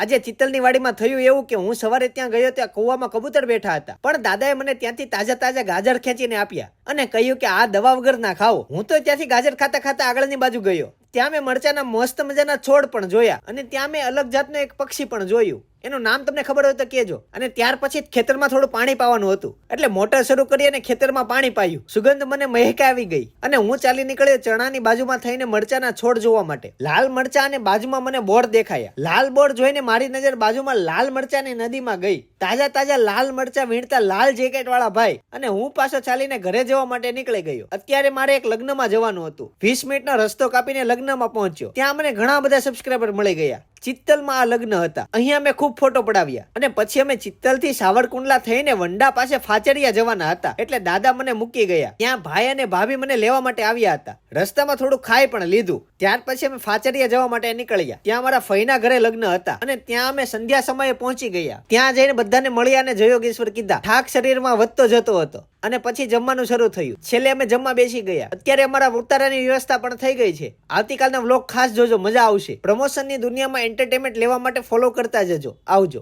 આજે ચિત્તલની વાડીમાં થયું એવું કે હું સવારે ત્યાં ગયો ત્યાં કૌવામાં કબૂતર બેઠા હતા. પણ દાદાએ મને ત્યાંથી તાજા તાજા ગાજર ખેંચીને આપ્યા અને કહ્યું કે આ દવા વગર ના ખાઓ. હું તો ત્યાંથી ગાજર ખાતા ખાતા આગળની બાજુ ગયો. ત્યાં મેં મરચાના મસ્ત મજાના છોડ પણ જોયા અને ત્યાં મેં અલગ જાતનું એક પક્ષી પણ જોયું. એનું નામ તમને ખબર હોય તો કહેજો. અને ત્યાર પછી ખેતરમાં થોડું પાણી પાવાનું હતું. એટલે મોટર શરૂ કરી અને ખેતરમાં પાણી પાયું. સુગંધ મને મહેક આવી ગઈ. અને હું ચાલી નીકળ્યો ચણાની બાજુમાં થઈને મરચાના છોડ જોવા માટે. લાલ મરચા અને બાજુમાં મને બોર દેખાયા. લાલ બોર જોઈને મારી નજર બાજુમાં લાલ મરચાની નદીમાં ગઈ. તાજા તાજા લાલ મરચા વીણતા લાલ જેકેટ વાળા ભાઈ અને હું પાછો ચાલીને ઘરે જવા માટે નીકળી ગયો. અત્યારે મારે એક લગ્નમાં જવાનું હતું. વીસ મિનિટનો રસ્તો કાપીને લગ્નમાં પહોંચ્યો. ત્યાં મને ઘણા બધા સબસ્ક્રાઈબર મળી ગયા. ચિત્તલમાં આ લગ્ન હતા. અહીંયા મેં ખૂબ ફોટો પડાવ્યા. અને પછી અમે ચિત્તલથી સાવરકુંડલા થઈને વંડા પાસે ફાચરિયા જવાના હતા. એટલે દાદા મને મૂકી ગયા. ત્યાં ભાઈ અને ભાભી મને લેવા માટે આવ્યા હતા. રસ્તામાં થોડું ખાઈ પણ લીધું. ત્યાર પછી અમે ફાચરિયા જવા માટે નીકળ્યા. ત્યાં મારા ફઈના ઘરે લગ્ન હતા. અને ત્યાં અમે સંધ્યા સમયે પહોંચી ગયા. ત્યાં જઈને બધાને મળ્યા અને જયોગેશ્વર કીધા, થાક શરીરમાં વધતો જતો હતો. અને પછી જમવાનું શરૂ થયું. છેલ્લે અમે જમવા બેસી ગયા. અત્યારે અમારા ઉતારાની વ્યવસ્થા પણ થઈ ગઈ છે. આવતીકાલનો વ્લોગ ખાસ જોજો, મજા આવશે. પ્રમોશનની દુનિયામાં એન્ટરટેનમેન્ટ લેવા માટે ફોલો કરતા જજો. આવજો.